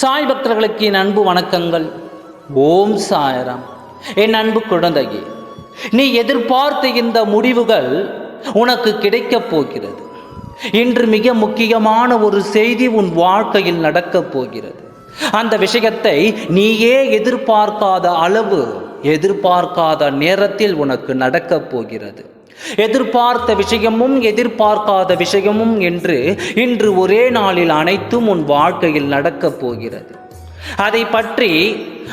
சாய் பக்தர்களுக்கு என் அன்பு வணக்கங்கள். ஓம் சாயராம். என் அன்பு குழந்தையே நீ எதிர்பார்த்த இந்த முடிவுகள் உனக்கு கிடைக்கப் போகிறது. இன்று மிக முக்கியமான ஒரு செய்தி உன் வாழ்க்கையில் நடக்கப் போகிறது. அந்த விஷயத்தை நீயே எதிர்பார்க்காத அளவு எதிர்பார்க்காத நேரத்தில் உனக்கு நடக்கப் போகிறது. எதிர்பார்த்த விஷயமும் எதிர்பார்க்காத விஷயமும் என்று இன்று ஒரே நாளில் அனைத்தும் உன் வாழ்க்கையில் நடக்கப் போகிறது. அதை பற்றி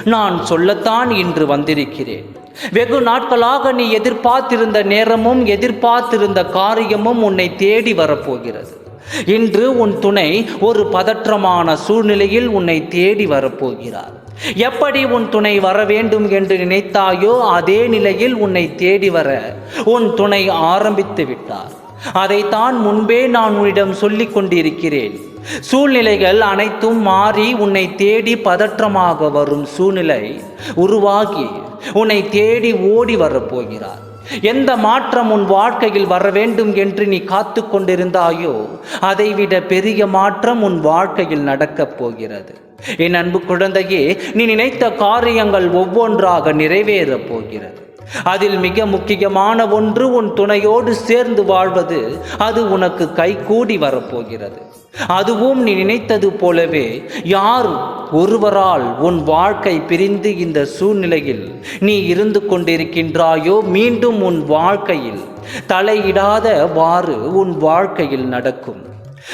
நான் சொல்லத்தான் இன்று வந்திருக்கிறேன். வெகு நாட்களாக நீ எதிர்பார்த்திருந்த நேரமும் எதிர்பார்த்திருந்த காரியமும் உன்னை தேடி வரப்போகிறது. இன்று உன் துணை ஒரு பதற்றமான சூழ்நிலையில் உன்னை தேடி வரப்போகிறார். எப்படி உன் துணை வர வேண்டும் என்று நினைத்தாயோ அதே நிலையில் உன்னை தேடி வர உன் துணை ஆரம்பித்து விட்டார். அதைத்தான் முன்பே நான் உன்னிடம் சொல்லிக் கொண்டிருக்கிறேன். சூழ்நிலைகள் அனைத்தும் மாறி உன்னை தேடி பதற்றமாக வரும் சூழ்நிலை உருவாகி உன்னை தேடி ஓடி வரப்போகிறார் எந்த மாற்றம் உன் வாழ்க்கையில் வர வேண்டும் என்று நீ காத்து கொண்டிருந்தாயோ அதைவிட பெரிய மாற்றம் உன் வாழ்க்கையில் நடக்கப் போகிறது. என் அன்பு குழந்தையே நீ நினைத்த காரியங்கள் ஒவ்வொன்றாக நிறைவேறப் போகிறது. அதில் மிக முக்கியமான ஒன்று உன் துணையோடு சேர்ந்து வாழ்வது அது உனக்கு கைகூடி வரப்போகிறது. அதுவும் நீ நினைத்தது போலவே யார் ஒருவரால் உன் வாழ்க்கை பிரிந்து இந்த சூழ்நிலையில் நீ இருந்து கொண்டிருக்கின்றாயோ மீண்டும் உன் வாழ்க்கையில் தலையிடாத வாறு உன் வாழ்க்கையில் நடக்கும்.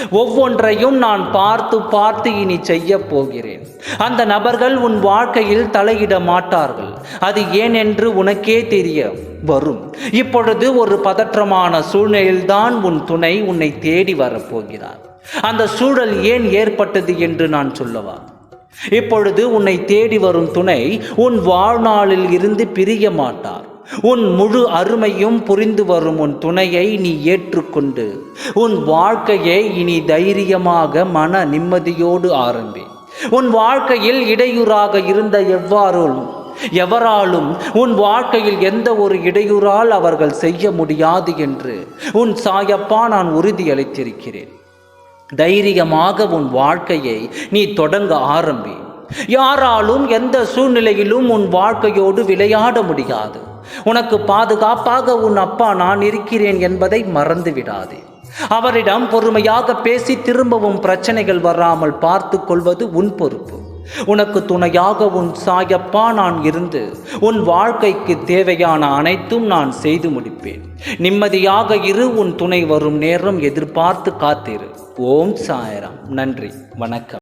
ஒவ்வொன்றையும் நான் பார்த்து பார்த்து இனி செய்ய போகிறேன். அந்த நபர்கள் உன் வாழ்க்கையில் தலையிட மாட்டார்கள். அது ஏன் என்று உனக்கே தெரிய வரும். இப்பொழுது ஒரு பதற்றமான சூழ்நிலையில்தான் உன் துணை உன்னை தேடி வரப்போகிறார். அந்த சூழல் ஏன் ஏற்பட்டது என்று நான் சொல்லவா? இப்பொழுது உன்னை தேடி வரும் துணை உன் வாழ்நாளில் இருந்து பிரிய மாட்டார். உன் முழு அருமையும் புரிந்து வரும் உன் துணையை நீ ஏற்றுக்கொண்டு. உன் வாழ்க்கையை இனி தைரியமாக மன நிம்மதியோடு ஆரம்பி. உன் வாழ்க்கையில் இடையூறாக இருந்த எவ்வாறும் எவராலும் உன் வாழ்க்கையில் எந்த ஒரு இடையூறால் அவர்கள் செய்ய முடியாது என்று உன் சாயப்பா நான் உறுதியளித்திருக்கிறேன். தைரியமாக உன் வாழ்க்கையை நீ தொடங்க ஆரம்பி. யாராலும் எந்த சூழ்நிலையிலும் உன் வாழ்க்கையோடு விளையாட முடியாது. உனக்கு பாதுகாப்பாக உன் அப்பா நான் இருக்கிறேன் என்பதை மறந்து விடாது அவரிடம் பொறுமையாக பேசி திரும்பவும் பிரச்சனைகள் வராமல் பார்த்து கொள்வது உன் பொறுப்பு. உனக்கு துணையாக உன் சாயப்பா நான் இருந்து உன் வாழ்க்கைக்கு தேவையான அனைத்தும் நான் செய்து முடிப்பேன். நிம்மதியாக இரு உன் துணை வரும் நேரம் எதிர்பார்த்து காத்திரு. ஓம் சாயராம். நன்றி. வணக்கம்.